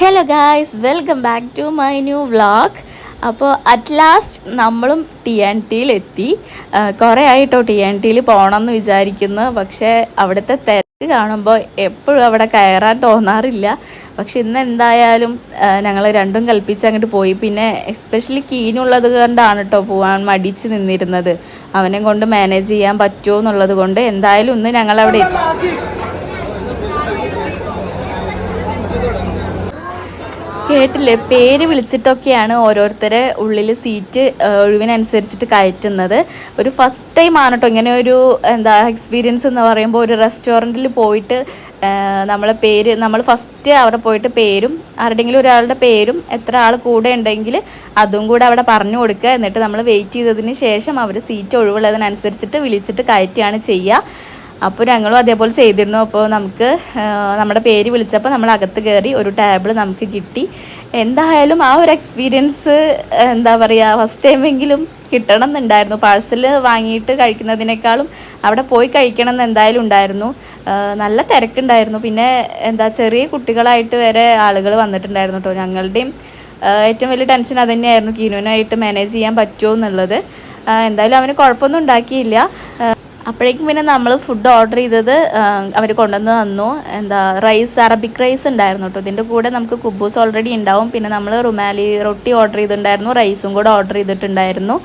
Hello guys welcome back to my new vlog അപ്പോൾ at last നമ്മളും T an ടിയിലെത്തി കുറേ ആയിട്ടോ ടി ആൻ ടിയിൽ പോകണം എന്ന് വിചാരിക്കുന്നു. പക്ഷേ അവിടുത്തെ തിരക്ക് കാണുമ്പോൾ എപ്പോഴും അവിടെ കയറാൻ തോന്നാറില്ല. പക്ഷെ ഇന്ന് എന്തായാലും ഞങ്ങൾ രണ്ടും കൽപ്പിച്ച് അങ്ങോട്ട് പോയി. പിന്നെ എസ്പെഷ്യലി കീനുള്ളത് കൊണ്ടാണ് കേട്ടോ പോകാൻ മടിച്ച് നിന്നിരുന്നത്. അവനെ കൊണ്ട് മാനേജ് ചെയ്യാൻ പറ്റുമോ എന്നുള്ളത് കൊണ്ട് എന്തായാലും ഇന്ന് ഞങ്ങളവിടെ എത്തി. കേട്ടില്ലേ? പേര് വിളിച്ചിട്ടൊക്കെയാണ് ഓരോരുത്തരെ ഉള്ളിൽ സീറ്റ് ഒഴിവിനനുസരിച്ചിട്ട് കയറ്റുന്നത്. ഒരു ഫസ്റ്റ് ടൈം ആണ് കേട്ടോ ഇങ്ങനെ ഒരു എന്താ എക്സ്പീരിയൻസ് എന്ന് പറയുമ്പോൾ ഒരു റെസ്റ്റോറന്റിൽ പോയിട്ട് നമ്മളെ പേര് നമ്മൾ ഫസ്റ്റ് അവിടെ പോയിട്ട് പേരും ആരുടെങ്കിലും ഒരാളുടെ പേരും എത്ര ആൾ കൂടെ ഉണ്ടെങ്കിൽ അതും കൂടെ അവിടെ പറഞ്ഞു കൊടുക്കുക എന്നിട്ട് നമ്മൾ വെയിറ്റ് ചെയ്തതിന് ശേഷം അവർ സീറ്റ് ഒഴിവുള്ളതിനനുസരിച്ചിട്ട് വിളിച്ചിട്ട് കയറ്റുകയാണ് ചെയ്യുക അപ്പോൾ ഞങ്ങളും അതേപോലെ ചെയ്തിരുന്നു. അപ്പോൾ നമുക്ക് നമ്മുടെ പേര് വിളിച്ചപ്പോൾ നമ്മൾ അകത്ത് കയറി ഒരു ടേബിൾ നമുക്ക് കിട്ടി. എന്തായാലും ആ ഒരു എക്സ്പീരിയൻസ് എന്താ പറയുക ഫസ്റ്റ് ടൈമെങ്കിലും കിട്ടണം എന്നുണ്ടായിരുന്നു. പാഴ്സൽ വാങ്ങിയിട്ട് കഴിക്കുന്നതിനേക്കാളും അവിടെ പോയി കഴിക്കണം എന്ന് എന്തായാലും ഉണ്ടായിരുന്നു. നല്ല തിരക്കുണ്ടായിരുന്നു. പിന്നെ എന്താ ചെറിയ കുട്ടികളായിട്ട് വരെ ആളുകൾ വന്നിട്ടുണ്ടായിരുന്നു കേട്ടോ ഞങ്ങളുടെയും. ഏറ്റവും വലിയ ടെൻഷൻ അതുതന്നെയായിരുന്നു കിനുവിനായിട്ട് മാനേജ് ചെയ്യാൻ പറ്റുമോ എന്നുള്ളത്. എന്തായാലും അവന് കുഴപ്പമൊന്നും ഉണ്ടാക്കിയില്ല. അപ്പോഴേക്കും പിന്നെ നമ്മൾ ഫുഡ് ഓർഡർ ചെയ്തത് അവർ കൊണ്ടുവന്ന് തന്നു. എന്താ റൈസ് അറബിക് റൈസ് ഉണ്ടായിരുന്നു കേട്ടോ ഇതിന്റെ കൂടെ നമുക്ക് കുബൂസ് ഓൾറെഡി ഉണ്ടാവും. പിന്നെ നമ്മൾ റുമാലി റൊട്ടി ഓർഡർ ചെയ്തിട്ടുണ്ടായിരുന്നു. റൈസും കൂടെ ഓർഡർ ചെയ്തിട്ടുണ്ടായിരുന്നു.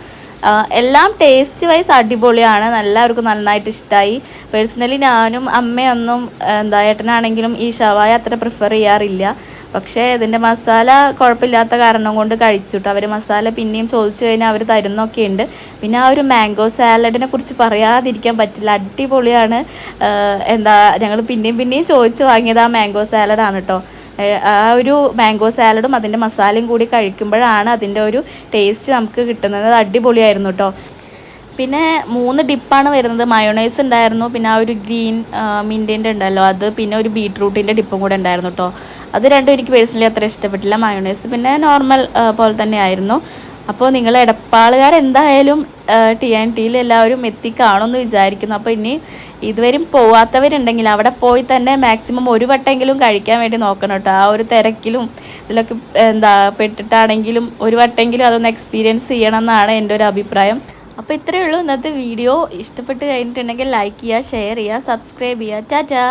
എല്ലാം ടേസ്റ്റ് വൈസ് അടിപൊളിയാണ്. എല്ലാവർക്കും നന്നായിട്ട് ഇഷ്ടമായി പേഴ്സണലി ഞാനും അമ്മയൊന്നും എന്താ ഏട്ടനാണെങ്കിലും ഈ ഷവായ അത്ര പ്രിഫർ ചെയ്യാറില്ല. പക്ഷേ ഇതിന്റെ മസാല കുഴപ്പമില്ലാത്ത കാരണം കൊണ്ട് കഴിച്ചിട്ടു. അവർ മസാല പിന്നെയും ചോദിച്ചു കഴിഞ്ഞാൽ അവർ തരുന്നൊക്കെ ഉണ്ട്. പിന്നെ ആ ഒരു മാംഗോ സാലഡിനെ കുറിച്ച് പറയാതിരിക്കാൻ പറ്റില്ല. അടിപൊളിയാണ്. എന്താ ഞങ്ങൾ പിന്നെയും പിന്നെയും ചോദിച്ചു വാങ്ങിയത് ആ മാംഗോ സാലഡാണ് കേട്ടോ ആ ഒരു മാംഗോ സാലഡും അതിന്റെ മസാലയും കൂടി കഴിക്കുമ്പോഴാണ് അതിന്റെ ഒരു ടേസ്റ്റ് നമുക്ക് കിട്ടുന്നത്. അടിപൊളിയായിരുന്നു കേട്ടോ പിന്നെ മൂന്ന് ഡിപ്പാണ് വരുന്നത്. മയോണൈസ് ഉണ്ടായിരുന്നു. പിന്നെ ആ ഒരു ഗ്രീൻ മിന്റിന്റെ ഉണ്ടല്ലോ. അത് പിന്നെ ഒരു ബീട്രൂട്ടിന്റെ ഡിപ്പും കൂടെ ഉണ്ടായിരുന്നു കേട്ടോ അത് രണ്ടും എനിക്ക് പേഴ്സണലി അത്ര ഇഷ്ടപ്പെട്ടില്ല മയോണൈസ് പിന്നെ നോർമൽ പോലെ തന്നെ ആയിരുന്നു. അപ്പോൾ നിങ്ങൾ എടപ്പാളുകാർ എന്തായാലും ടി ആൻഡ് ടിയിൽ എല്ലാവരും എത്തിക്കാണമെന്ന് വിചാരിക്കുന്നു. അപ്പോൾ ഇനി ഇതുവരെയും പോവാത്തവരുണ്ടെങ്കിൽ അവിടെ പോയി തന്നെ മാക്സിമം ഒരു വട്ടെങ്കിലും കഴിക്കാൻ വേണ്ടി നോക്കണം കേട്ടോ. ആ ഒരു തിരക്കിലും ഇതിലൊക്കെ എന്താ പെട്ടിട്ടാണെങ്കിലും ഒരു വട്ടെങ്കിലും അതൊന്ന് എക്സ്പീരിയൻസ് ചെയ്യണം എന്നാണ് എന്റെ ഒരു അഭിപ്രായം. അപ്പോൾ ഇത്രയേ ഉള്ളൂ. ഇന്നത്തെ വീഡിയോ ഇഷ്ടപ്പെട്ട് കഴിഞ്ഞിട്ടുണ്ടെങ്കിൽ ലൈക്ക് ചെയ്യുക ഷെയർ ചെയ്യുക സബ്സ്ക്രൈബ് ചെയ്യുക. ടാറ്റാ!